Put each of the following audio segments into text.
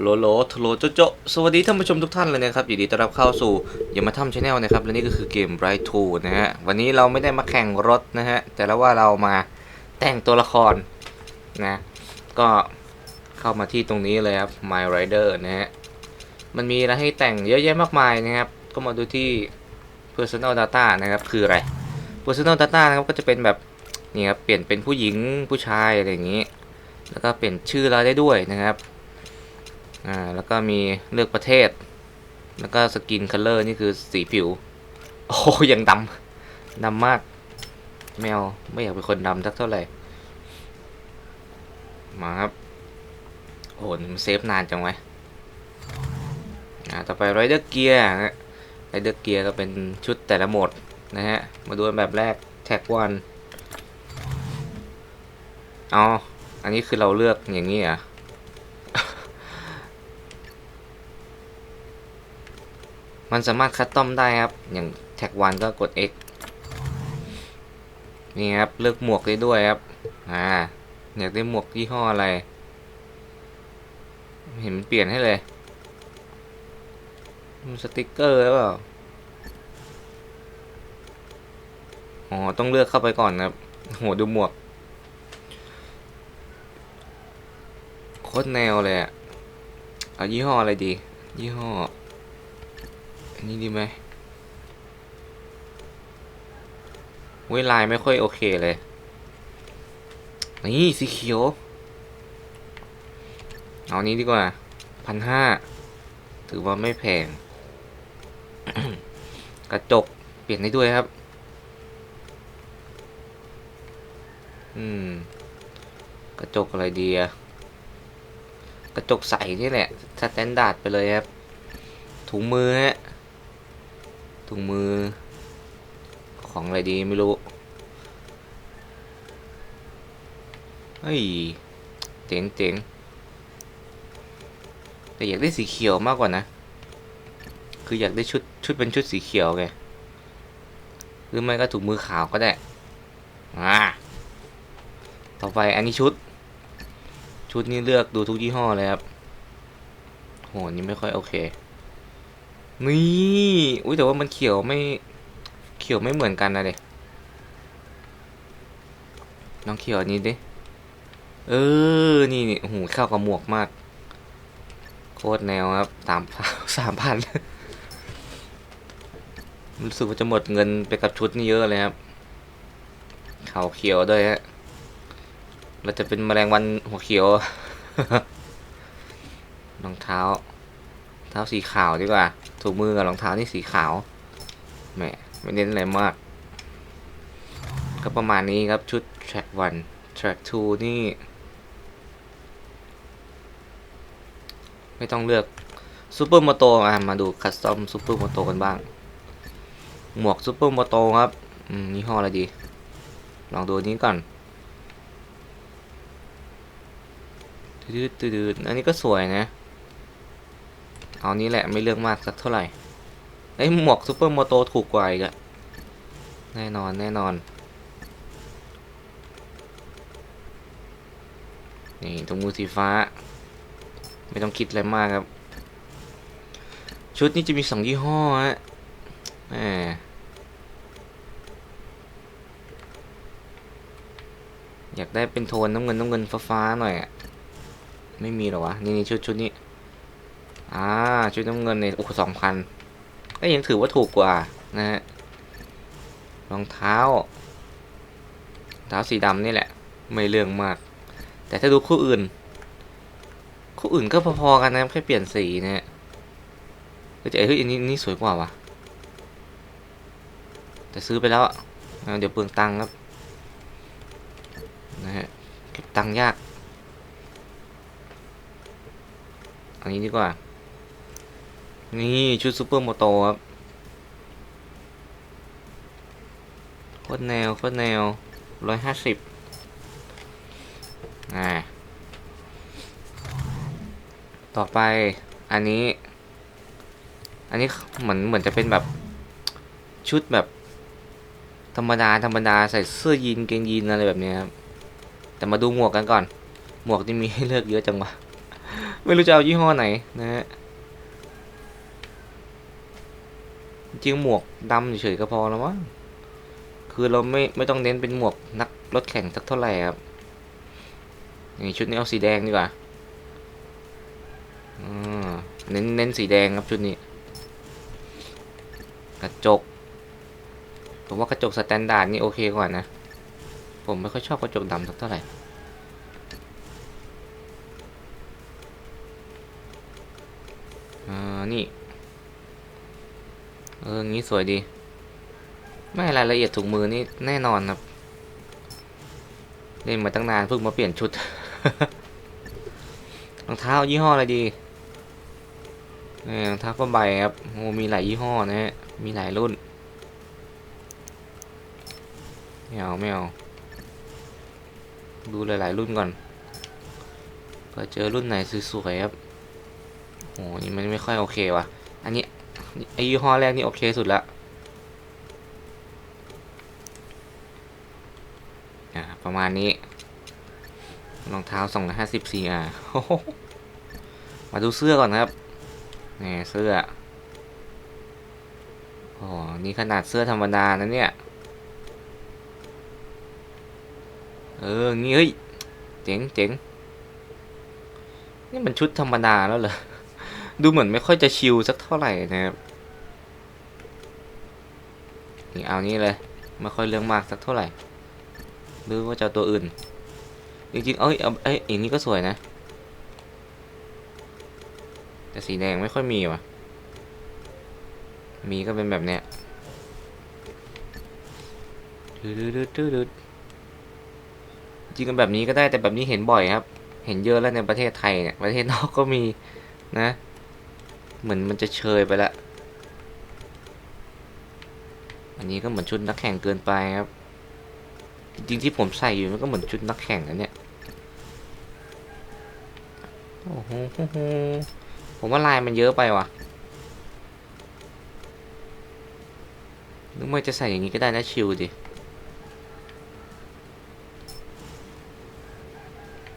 โลโลทโลโจโจสวัสดีท่านผู้ชมทุกท่านเลยนะครับยินดีต้อนรับเข้าสู่ยามาทัมชาแนลนะครับ และนี่ก็คือเกม Bright 2นะฮะ วันนี้เราไม่ได้มาแข่งรถนะฮะ แต่ละว่าเรามาแต่งตัวละครนะ ก็เข้ามาที่ตรงนี้เลยครับ My Rider นะฮะ มันมีอะไรให้แต่งเยอะแยะมากมายนะครับ ก็มาดูที่ Personal Data นะครับ คืออะไร Personal Data นะครับก็จะเป็นแบบนี่ครับ เปลี่ยนเป็นผู้หญิงผู้ชายอะไรอย่างนี้ แล้วก็เปลี่ยนชื่อเราได้ด้วยนะครับ อ่าแล้วก็มีเลือกประเทศ แล้วก็สกินคัลเลอร์นี่คือสีผิว โอ้ยังดำดำมาก แมวไม่อยากเป็นคนดำสักเท่าไหร่ มาครับ โอ้โหมันเซฟนานจังไว้อ่าต่อไปไรเดอร์เกียร์ไรเดอร์เกียร์ก็เป็นชุดแต่ละโหมดนะฮะ มาดูแบบแรกแท็กวันอ๋อ อันนี้คือเราเลือกอย่างนี้อะ มันสามารถคัสตอมได้ครับ อย่างแท็กวันก็กด X นี่ครับ เลือกหมวกได้ด้วยครับ อ่า อยากได้หมวกยี่ห้ออะไร เห็นมันเปลี่ยนให้เลยมันสติกเกอร์หรือเปล่า อ๋อ ต้องเลือกเข้าไปก่อนครับ โห ดูหมวก โคตรแนวเลยอะเอายี่ห้ออะไรดี ยี่ห้อ นนี้ดีไหมเวลายไม่ค่อยโอเคเลย นี่สีเขียว เอานี้ดีกว่าพันห้าถือว่าไม่แพง กระจกเปลี่ยนได้ด้วยครับ อืม กระจกอะไรดีอะกระจกใสนี่แหละสแตนดาร์ดไปเลยครับ ถุงมือฮะ ถุงมือ ของอะไรดีไม่รู้เฮ้ย เจ๋งเจ๋งแต่อยากได้สีเขียวมากกว่านะ คืออยากได้ชุดชุดเป็นชุดสีเขียวไงหรือไม่ก็ถุงมือขาวก็ได้ อ่า ต่อไปอันนี้ชุด ชุดนี้เลือกดูทุกยี่ห้อเลยครับ โห นี่ไม่ค่อยโอเค นี่อุ้ยแต่ว่ามันเขียวไม่เขียวไม่เหมือนกันนะเด็กน้องเขียวนี้ดิเออ นี่นี่โอ้โหเข้ากับหมวกมาก โคตรแนวครับสามสามพันรู้สึกว่าจะหมดเงินไปกับชุดนี่เยอะเลยครับขาวเขียวด้วยฮะเราจะเป็นแมลงวันหัวเขียวรองเท้า เท้าสีขาวดีกว่า ถูมือกับรองเท้านี่สีขาวแหมไม่เน้นอะไรมาก ก็ประมาณนี้ครับชุด track 1 track 2 นี่ ไม่ต้องเลือกซูเปอร์โมโตมาดูคัสตอมซูเปอร์โมโตกันบ้าง หมวกซูเปอร์โมโตครับอืมยี่ห้ออะไรดี ลองดูนี้ก่อนดืดๆอันนี้ก็สวยนะ เอานี้แหละไม่เลือกมากสักเท่าไหร่ไอ้หมวกซูเปอร์โมโตถูกกว่าอีกอะแน่นอนแน่นอน นี่ตรงมือสีฟ้า ไม่ต้องคิดอะไรมากครับ ชุดนี้จะมีสองยี่ห้อฮะแหมอยากได้เป็นโทนน้ำเงินน้ำเงินฟ้าๆหน่อยอะไม่มีหรอวะ นี่ชุดชุดนี้ อ่าชุดน้ำเงินเนี่ยโอ้สองพันก็ยังถือว่าถูกกว่านะฮะรองเท้า เท้าสีดำนี่แหละ ไม่เรื่องมาก แต่ถ้าดูคู่อื่น คู่อื่นก็พอๆกันนะแค่เปลี่ยนสีนะฮะเฮ้ยเฮ้ยอันนี้นี่สวยกว่าวะแต่ซื้อไปแล้วอะอ่าเดี๋ยวเปลืองตังค์ครับนะฮะเก็บตังค์ยาก อันนี้ดีกว่า นี่ชุดซูเปอร์โมโตครับโคตรแนวโคตรแนวร้อยห้าสิบอ่า ต่อไปอันนี้ อันนี้เหมือนเหมือนจะเป็นแบบชุดแบบ ธรรมดาธรรมดาใส่เสื้อยีนเกงยีนอะไรแบบนี้ครับ แต่มาดูหมวกกันก่อน หมวกที่มีให้เลือกเยอะจังวะ ไม่รู้จะเอายี่ห้อไหนนะฮะ จริงหมวกดำเฉยๆก็พอแล้วมั้งคือเราไม่ไม่ต้องเน้นเป็นหมวกนักรถแข่งสักเท่าไหร่ครับอย่างนี้ชุดนี้เอาสีแดงดีกว่าอืมเน้นเน้นสีแดงครับชุดนี้ กระจก ผมว่ากระจกสแตนดาร์ดนี่โอเคกว่านะ ผมไม่ค่อยชอบกระจกดำสักเท่าไหร่อ่านี่ เออ งี้สวยดี ไม่รายละเอียดถุงมือนี่แน่นอนครับ เล่นมาตั้งนานเพิ่งมาเปลี่ยนชุด รองเท้ายี่ห้ออะไรดีรองเท้าผ้าใบครับโอ้มีหลายยี่ห้อนะฮะ มีหลายรุ่น ไม่เอาไม่เอา ดูหลายๆรุ่นก่อนเผื่อเจอรุ่นไหนสวยๆครับโอ้นี่มันไม่ค่อยโอเคว่ะ อันนี้ ไอยี่ห้อแรกนี่โอเคสุดละประมาณนี้รองเท้าสองร้อยห้าสิบสี่อะมาดูเสื้อก่อนครับนี่เสื้อโอ้นี่ขนาดเสื้อธรรมดานะเนี่ย เออ งี้เฮ้ย เจ๋งเจ๋งนี่มันชุดธรรมดาแล้วเหรอ ดูเหมือนไม่ค่อยจะชิลสักเท่าไหร่นะครับ นี่เอานี้เลย ไม่ค่อยเรื่องมากสักเท่าไหร่ หรือว่าจะเอตัวอื่น จริงๆ เอ้ยเอาเอ้ยอย่างนี้ก็สวยนะ แต่สีแดงไม่ค่อยมีว่ะ มีก็เป็นแบบเนี้ยจริงกันแบบนี้ก็ได้แต่แบบนี้เห็นบ่อยครับ เห็นเยอะแล้วในประเทศไทยเนี่ย ประเทศนอกก็มีนะ เหมือนมันจะเชยไปละ อันนี้ก็เหมือนชุดนักแข่งเกินไปครับ จริงๆที่ผมใส่อยู่มันก็เหมือนชุดนักแข่งนะเนี่ย โอ้โห ผมว่าลายมันเยอะไปว่ะนึกว่าจะใส่อย่างนี้ก็ได้นะชิลดิ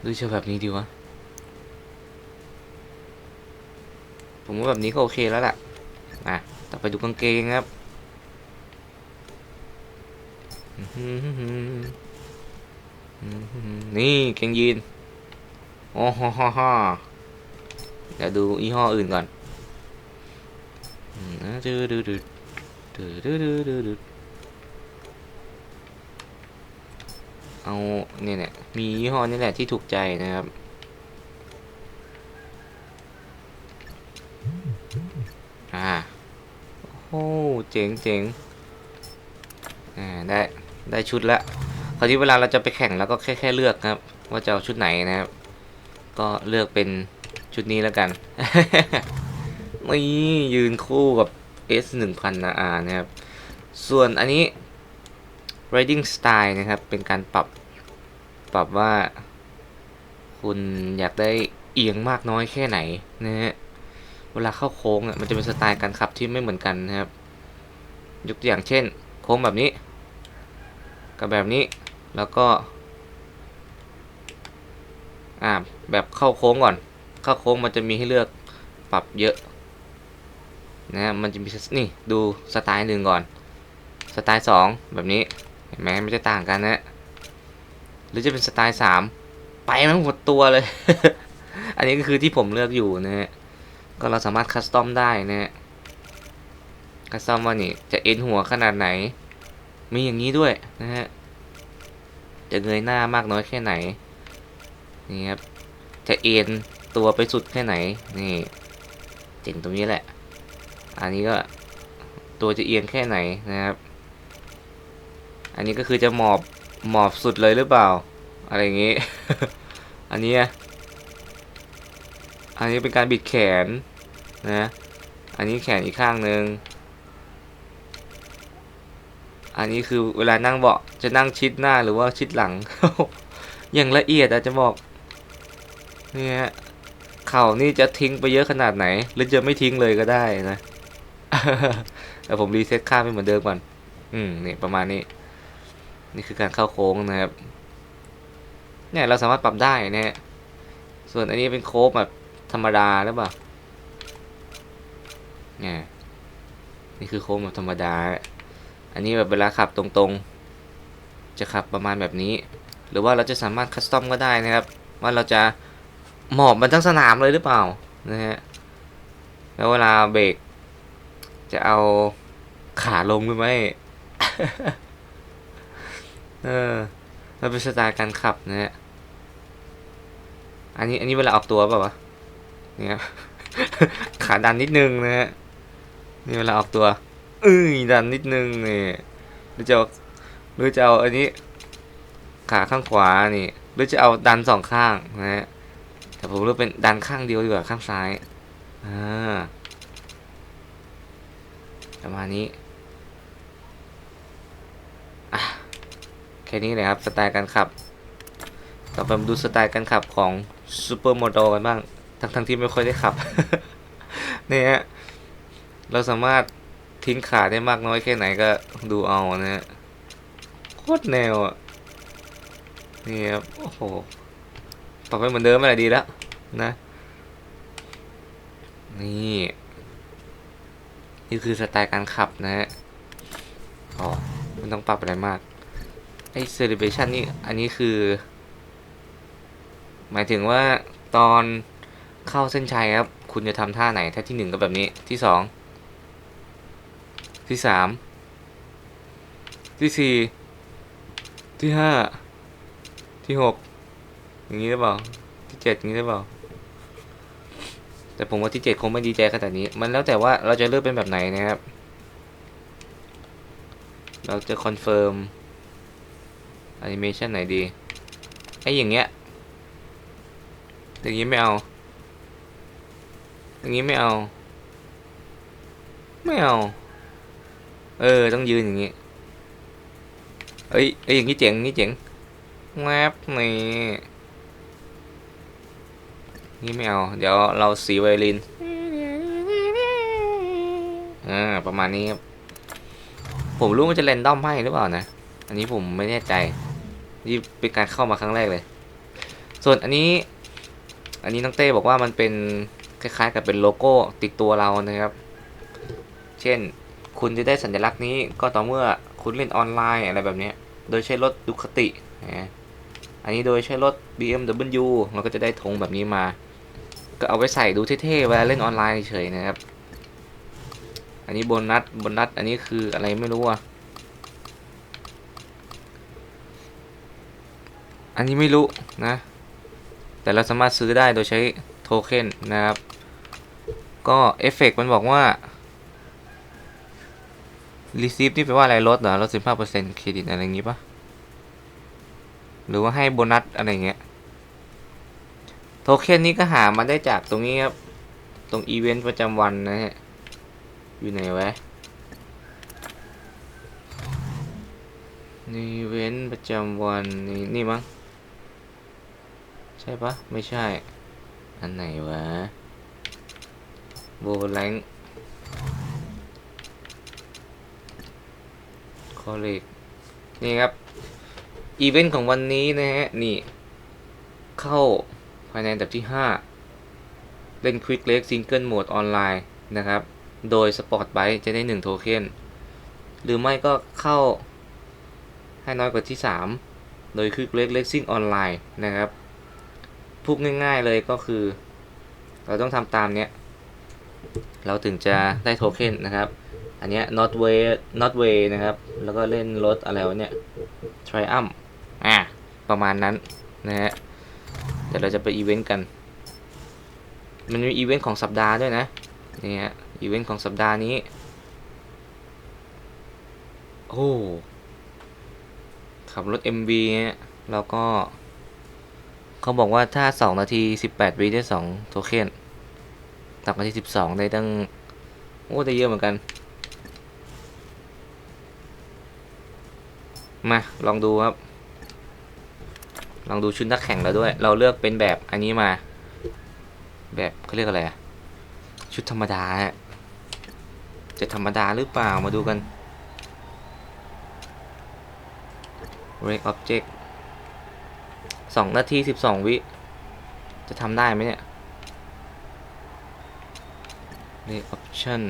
หรือจะแบบนี้ดีวะ ผมว่าแบบนี้ก็โอเคแล้วแหละอะ ต่อไปดูกางเกงครับ นี่เกงยีนโอ้โหฮ่าฮ่าเดี๋ยวดูยี่ห้ออื่นก่อนดืดดืดดืดดืดดืดดืดดืดเอาเนี่ยเนี่ยมียี่ห้อนี่แหละที่ถูกใจนะครับอ่าโอ้เจ๋งเจ๋งอ่าได้ ได้ชุดและคราวนี้เวลาเราจะไปแข่งแล้วก็แค่แค่เลือกครับ ว่าจะเอาชุดไหนนะครับ ก็เลือกเป็นชุดนี้แล้วกันนี่ยืนคู่กับ S 1 0 0 0 R นะครับ ส่วนอันนี้ riding style นะครับ เป็นการปรับปรับว่า คุณอยากได้เอียงมากน้อยแค่ไหนนะฮะ เวลาเข้าโค้งอะมันจะเป็นสไตล์การขับที่ไม่เหมือนกันนะครับ ยกตัวอย่างเช่น โค้งแบบนี้ กับแบบนี้แล้วก็อ่าแบบเข้าโค้งก่อน เข้าโค้งมันจะมีให้เลือกปรับเยอะนะมันจะมีนี่ดูสไตล์หนึ่งก่อน สไตล์สองแบบนี้เห็นไหมมันจะต่างกันนะหรือจะเป็นสไตล์สามไปมันหมดตัวเลย อันนี้ก็คือที่ผมเลือกอยู่นะฮะก็เราสามารถคัสตอมได้นะฮะคัสตอมว่านี่จะเอ็นหัวขนาดไหน มีอย่างนี้ด้วยนะฮะ จะเงยหน้ามากน้อยแค่ไหน นี่ครับ จะเอ็นตัวไปสุดแค่ไหน นี่เจ๋งตรงนี้แหละ อันนี้ก็ตัวจะเอียงแค่ไหนนะครับ อันนี้ก็คือจะหมอบหมอบสุดเลยหรือเปล่า อะไรอย่างงี้ อันนี้ อันนี้เป็นการบิดแขนนะ อันนี้แขนอีกข้างหนึ่ง อันนี้คือเวลานั่งเบาะจะนั่งชิดหน้าหรือว่าชิดหลัง อย่างละเอียดอาจจะบอกนี่ฮะเข่านี่จะทิ้งไปเยอะขนาดไหน หรือจะไม่ทิ้งเลยก็ได้นะแต่ผมรีเซ็ตค่าไปเหมือนเดิมก่อน อืมนี่ประมาณนี้ นี่คือการเข้าโค้งนะครับ เนี่ยเราสามารถปรับได้นะฮะส่วนอันนี้เป็นโค้งแบบธรรมดาหรือเปล่าเนี่ยนี่คือโค้งแบบธรรมดา อันนี้แบบเวลาขับตรงๆ จะขับประมาณแบบนี้ หรือว่าเราจะสามารถคัสตอมก็ได้นะครับ ว่าเราจะหมอบมันทั้งสนามเลยหรือเปล่านะฮะแล้วเวลาเบรกจะเอาขาลงหรือไม่เออมันเป็นสไตล์การขับนะฮะอันนี้อันนี้เวลาออกตัวเปล่าวะเนี่ยขาดันนิดนึงนะฮะนี่เวลาออกตัว เอ้ยดันนิดนึงนี่หรือจะหรือจะเอาอันนี้ ขาข้างขวานี่ หรือจะเอาดันสองข้างนะฮะแต่ผมเลือกเป็นดันข้างเดียวดีกว่าข้างซ้ายอ่าประมาณนี้อะแค่นี้เลยครับสไตล์การขับ ต่อไปมาดูสไตล์การขับของซูเปอร์โมโดกันบ้างทั้งทั้งๆที่ไม่ค่อยได้ขับ เนี่ยฮะเราสามารถ ทิ้งขาได้มากน้อยแค่ไหนก็ดูเอานะฮะโคตรแนวอะนี่ครับโอ้โหปรับไปเหมือนเดิมอะไรดีแล้วนะ นี่นี่คือสไตล์การขับนะฮะอ๋อมันต้องปรับอะไรมากไอ้ celebration นี่อันนี้คือ หมายถึงว่าตอนเข้าเส้นชัยครับ คุณจะทำท่าไหนท่าที่หนึ่งก็แบบนี้ที่สอง ที่สามที่สี่ที่ห้าที่หกอย่างนี้หรือเปล่า ที่เจ็ดอย่างนี้หรือเปล่า แต่ผมว่าที่เจ็ดคงไม่ดีใจขนาดนี้ มันแล้วแต่ว่าเราจะเลือกเป็นแบบไหนนะครับ เราจะคอนเฟิร์มแอนิเมชันไหนดีไอ้อย่างเงี้ยอย่างนี้ไม่เอาอย่างนี้ไม่เอา ไม่เอา เออ ต้องยืนอย่างนี้เอ้ยเอ้ยอย่างนี้เจ๋งอย่างนี้เจ๋งแวบนี่นี่ไม่เอา เดี๋ยวเราสีไวลินอ่าประมาณนี้ครับผมรู้มันจะเรนดอมให้หรือเปล่านะ อันนี้ผมไม่แน่ใจ นี่เป็นการเข้ามาครั้งแรกเลย ส่วนอันนี้ อันนี้น้องเต้บอกว่ามันเป็นคล้ายๆ กับเป็นโลโก้ติดตัวเรานะครับ เช่น คุณจะได้สัญลักษณ์นี้ก็ต่อเมื่อคุณเล่นออนไลน์อะไรแบบนี้ โดยใช้รถดุคตินะอันนี้โดยใช้รถ BMW เราก็จะได้ธงแบบนี้มา ก็เอาไว้ใส่ดูเท่ๆเวลาเล่นออนไลน์เฉยๆนะครับ อันนี้โบนัสโบนัสอันนี้คืออะไรไม่รู้อะ อันนี้ไม่รู้นะ แต่เราสามารถซื้อได้โดยใช้โทเค็นนะครับ ก็เอฟเฟกมันบอกว่า receive นี่แปลว่าอะไรลดเหรอลดสิบห้าเปอร์เซ็นต์เครดิตอะไรอย่างงี้ปะหรือว่าให้โบนัสอะไรเงี้ย โทเค็นนี้ก็หามาได้จากตรงนี้ครับ ตรงอีเวนต์ประจำวันนะฮะ อยู่ไหนวะนี่เวนต์ประจำวันนี่นี่มั้งใช่ปะไม่ใช่ อันไหนวะโบแลงค อเลกนี่ครับ อีเวนต์ของวันนี้นะฮะ นี่ เข้าภายในอันดับที่ 5 เล่น Quick l e g Single Mode ออนไลน์นะครับ โดย Sport Bike จะได้ 1 โทเค็นหรือไม่ก็เข้าให้น้อยกว่าที่ 3 โดย Quick l e g Racing ออนไลน์นะครับพูดง่ายๆเลยก็คือ เราต้องทำตามเนี้ย เราถึงจะได้โทเค็นนะครับ อันเนี้ย not way not way นะครับ แล้วก็เล่นรถอะไรวะเนี่ย triumph อะประมาณนั้นนะฮะ เดี๋ยวเราจะไปอีเวนต์กัน มันมีอีเวนต์ของสัปดาห์ด้วยนะ นี่ฮะ อีเวนต์ของสัปดาห์นี้ โอ้ขับรถ MV เนี่ยแล้วก็ เขาบอกว่าถ้า 2 นาที 18 วิได้ 2 โทเค็นต่ำกว่าที่ 12 ได้ตั้ง โอ้ ได้เยอะเหมือนกัน มาลองดูครับ ลองดูชุดนักแข่งเราด้วย เราเลือกเป็นแบบอันนี้มา แบบเขาเรียกอะไรชุดธรรมดาฮะจะธรรมดาหรือเปล่ามาดูกัน Break Object สองนาทีสิบสองวิ จะทำได้ไหมเนี่ย Play option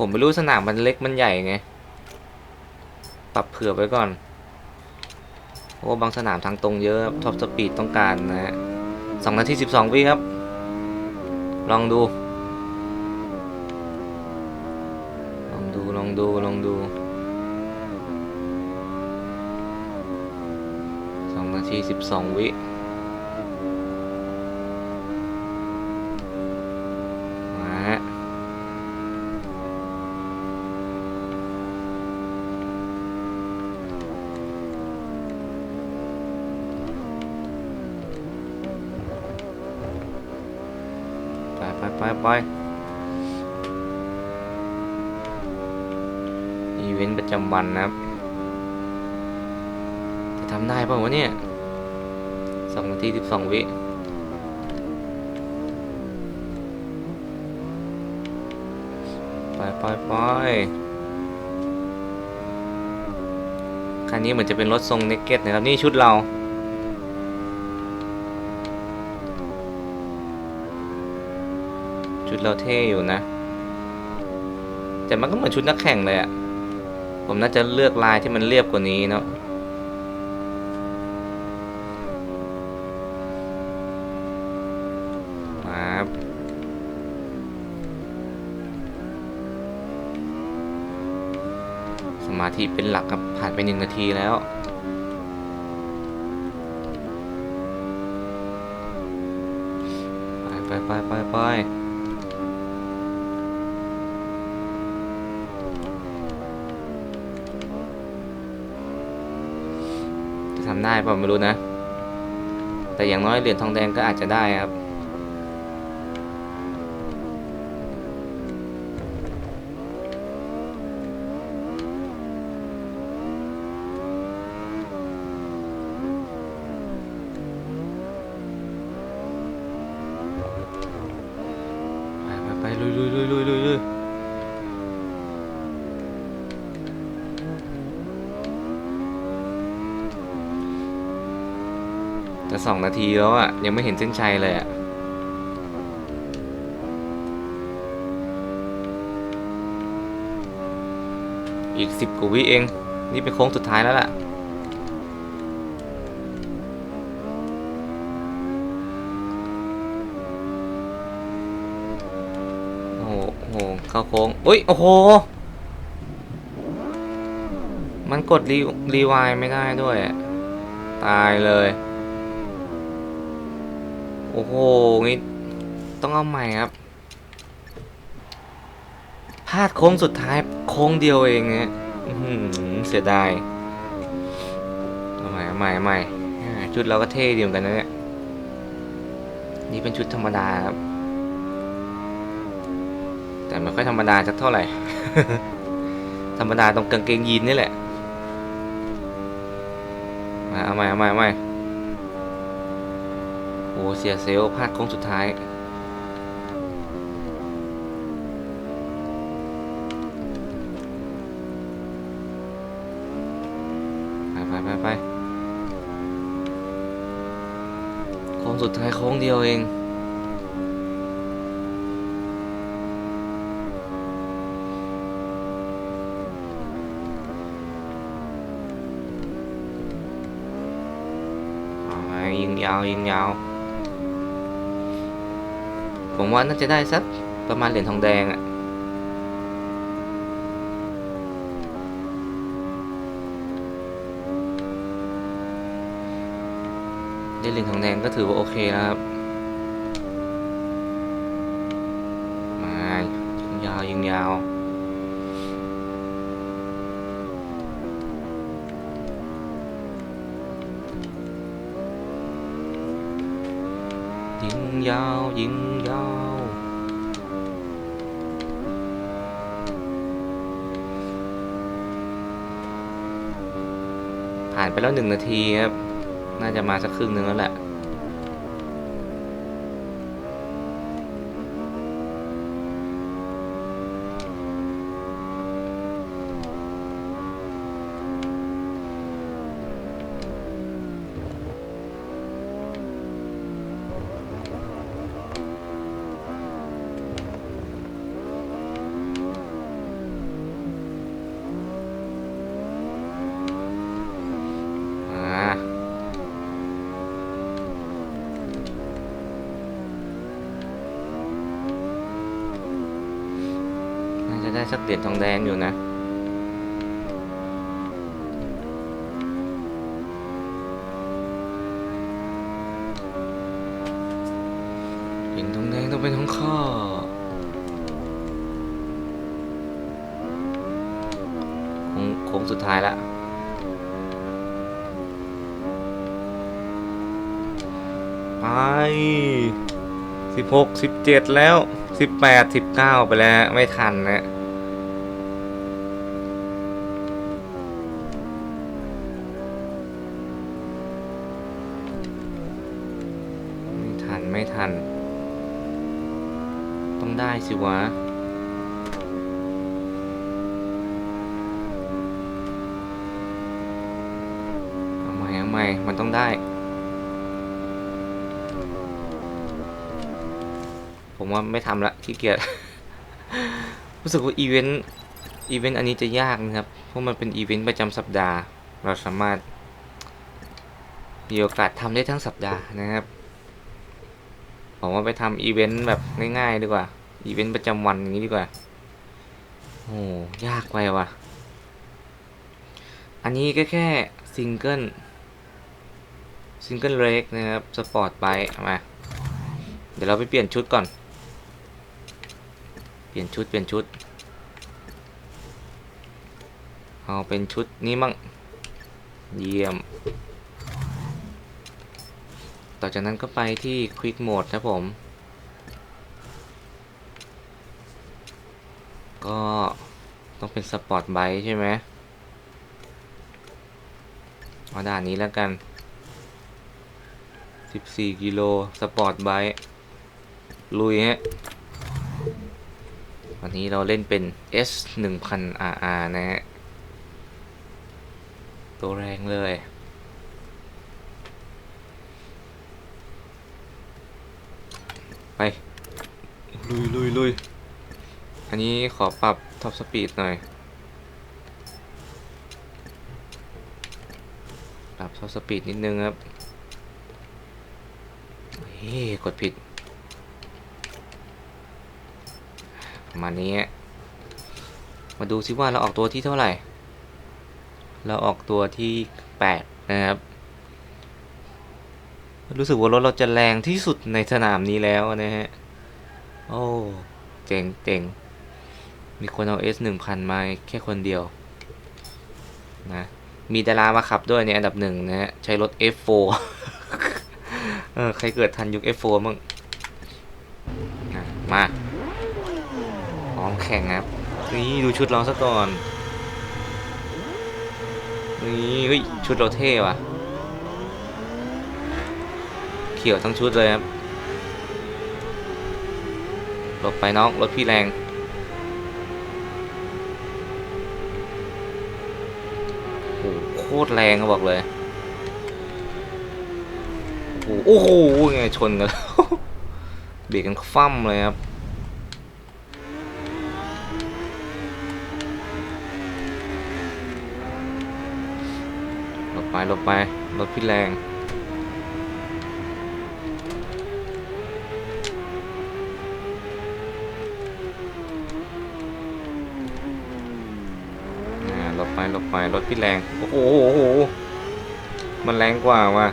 ผมไม่รู้สนามมันเล็กมันใหญ่ไง ปรับเผื่อไว้ก่อนเพราะว่าบางสนามทางตรงเยอะท็อปสปีดต้องการนะฮะสองนาทีสิบสองวิครับ ลองดู ลองดูลองดูลองดูสองนาทีสิบสองวิ ไปไปอีเวนต์ประจำวันนะครับจะทำได้ป่าวะเนี่ยสองนาทีสิบสองวิไปไปไปคันนี้เหมือนจะเป็นรถทรงเนกเก็ตนะครับ นี่ชุดเรา ชุด เราเท่อยู่นะ แต่มันก็เหมือนชุดนักแข่งเลยอะผมน่าจะเลือกลายที่มันเรียบกว่านี้เนาะครับสมาธิเป็นหลักครับผ่านไปหนึ่งนาทีแล้ว ไปไปไปไปไปจะทำ ได้เปล่าไม่รู้นะ แต่อย่างน้อยเหรียญทองแดงก็อาจจะได้ครับไปไปไปลุยลุยลุยลุยลุยลุยจะ สองนาทีแล้วอะยังไม่เห็นเส้นชัยเลยอะอีกสิบกว่าวิเอง นี่เป็นโค้งสุดท้ายแล้วล่ะ โอ้โหโอ้โหเข้าโค้งอุ้ย โอ้โห มันกดรีรีวายไม่ได้ด้วย ตายเลย โอ้โหงี้ต้องเอาใหม่ครับพลาดโค้งสุดท้ายโค้งเดียวเองเนี่ยเสียดายเอาใหม่เอาใหม่เอาใหม่ชุดเราก็เท่ดีเหมือนกันนะเนี่ยนี่เป็นชุดธรรมดาครับ แต่ไม่ค่อยธรรมดาสักเท่าไหร่ ธรรมดาตรงกางเกงยีนนี่แหละ มาเอาใหม่เอาใหม่เอาใหม่ อ้เสียเซลพลาดโค้งสุดท้ายไปไปไปไปโค้งสุดท้ายโค้งเดียวเองยิงยาวยิงยาว ผมว่าน่าจะได้สักประมาณเหรียญทองแดงอะได้เหรียญทองแดงก็ถือว่าโอเคแล้วครับมายิงยาวยิงยาวยิงยาวยิงยาว ไปแล้วหนึ่งนาทีครับ น่าจะมาสักครึ่งหนึ่งแล้วแหละ ไป สักเหรียญทองแดงอยู่นะ เหรียญทองแดงต้องเป็นของข้าโค้งโค้งสุดท้ายละไปสิบหกสิบเจ็ดแล้วสิบแปดสิบเก้าไปแล้ว ไม่ทันนะ สิวะ เอาใหม่เอาใหม่มันต้องได้ ผมว่าไม่ทำละขี้เกียจ รู้สึกว่าอีเวนต์ อีเวนต์อันนี้จะยากนะครับ เพราะมันเป็นอีเวนต์ประจำสัปดาห์ เราสามารถมีโอกาสทำได้ทั้งสัปดาห์นะครับ ผมว่าไปทำอีเวนต์แบบง่ายๆดีกว่า อีเวนต์ประจำวันอย่างนี้ดีกว่า โอ้ยากไปว่ะ อันนี้ก็แค่ซิงเกิลซิงเกิลเรกนะครับ สปอร์ตไปมา เดี๋ยวเราไปเปลี่ยนชุดก่อน เปลี่ยนชุดเปลี่ยนชุด เอาเป็นชุดนี้มั่ง เยี่ยม ต่อจากนั้นก็ไปที่ Quick Mode นะผม ก็ต้องเป็นสปอร์ตไบค์ใช่ไหมเอาด่านนี้แล้วกัน 14 กิโล สปอร์ตไบค์ลุยฮะ วันนี้เราเล่นเป็น S 1 0 0 RR นะฮะ ตัวแรงเลยไป ลุยลุยลุย อันนี้ขอปรับท็อปสปีดหน่อย ปรับท็อปสปีดนิดนึงครับ เฮ้ยกดผิด ประมาณนี้ มาดูซิว่าเราออกตัวที่เท่าไหร่ เราออกตัวที่ 8 นะครับ รู้สึกว่ารถเราจะแรงที่สุดในสนามนี้แล้วนะฮะ โอ้ เจ๋งเจ๋ง มีคนเอา S 1 0 0 0 มาแค่คนเดียวนะมีดารามาขับด้วยในอันดับหนึ่งนะฮะ ใช้รถ F4 เออใครเกิดทันยุค F4 มั้งอะมาพร้อมแข่งครับ นี่ดูชุดเราซะก่อน นี่เฮ้ยชุดเราเท่ว่ะ เขียวทั้งชุดเลยครับหลบไปน้องรถพี่แรง โอ้โหโคตรแรงเขาบอกเลยโอ้โหโอ้โหไงชนกันเบรกกันฟั่มเลยครับหลบไปหลบไปรถพี่แรง อ่าหลบ ไปรถพี่แรง โอ้โหมันแรงกว่าว่ะ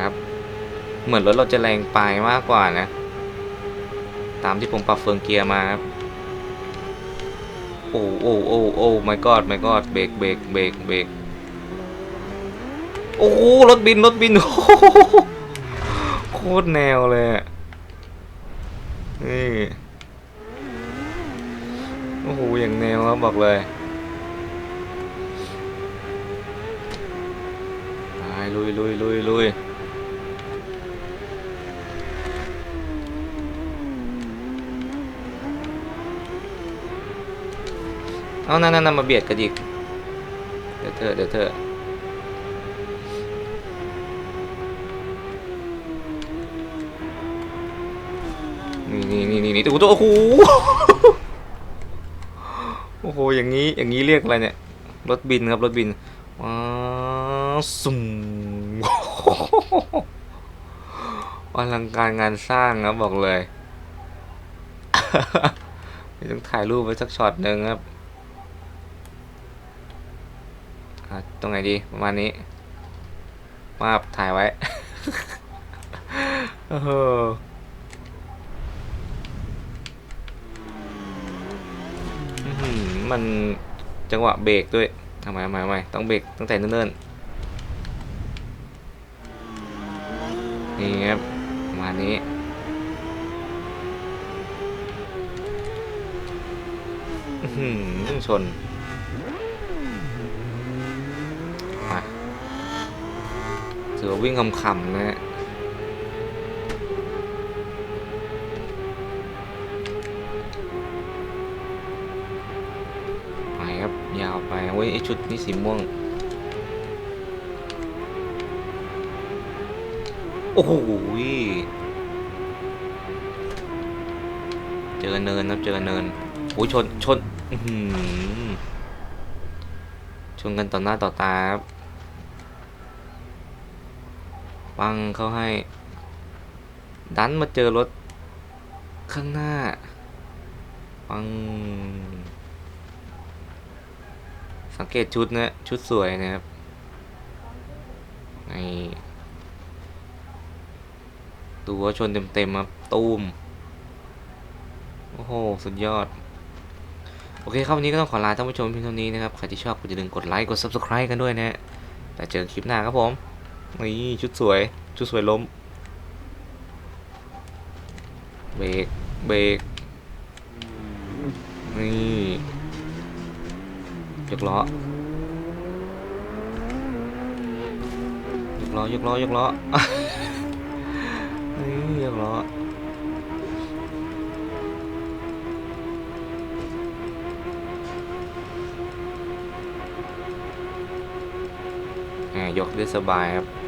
ครับ เหมือนรถเราจะแรงไปมากกว่านะ ตามที่ผมปรับเฟืองเกียร์มาครับ โอ้โอ้โอ้โอ้ my god my god เบรกเบรกเบรกเบรกโอ้รถบินรถบินโคตรแนวเลยนี่ โหอย่างแนวครับบอกเลยไปลุยลุยลุยลุยเอานั่นนั่นมาเบียดกันอีกเดี๋ยวเธอเดี๋ยวเธอนี่นี่นี่นี่ตัวตัวโอ้โห โอ้โห อย่างนี้ อย่างนี้เรียกอะไรเนี่ย รถบินครับ รถบินว้าวสุ่มอลังการงานสร้างครับบอกเลย ต้องถ่ายรูปไว้สักช็อตหนึ่งครับตรงไหนดีประมาณนี้ มาถ่ายไว้ โอ้โหอื้อหือ มันจังหวะเบรกด้วยทำไมทำไมทำไมต้องเบรกตั้งแต่เนิ่นๆนี่ครับมานี้หือชนมาถือว่าวิ่งคำๆนะฮะ เว้ยไอชุดนี้สีม่วง โอ้โหเจอเนินครับเจอเนินโอ้ยชนชนชนกันต่อหน้าต่อตาครับปังเขาให้ ดันมาเจอรถข้างหน้าปัง สังเกตชุดนะชุดสวยนะครับในตัวชนเต็มๆครับตูมโอ้โห สุดยอด โอเคครับวันนี้ก็ต้องขอลาท่านผู้ชมเพียงเท่านี้นะครับ ใครที่ชอบก็อย่าลืมกดไลค์ กด subscribe กันด้วยนะฮะแต่เจอคลิปหน้าครับผม นี่ชุดสวย ชุดสวยล้ม เบรก เบรก นี่ ยกล้อยกล้อยกล้อยกล้อยกล้อยกได้สบายครับ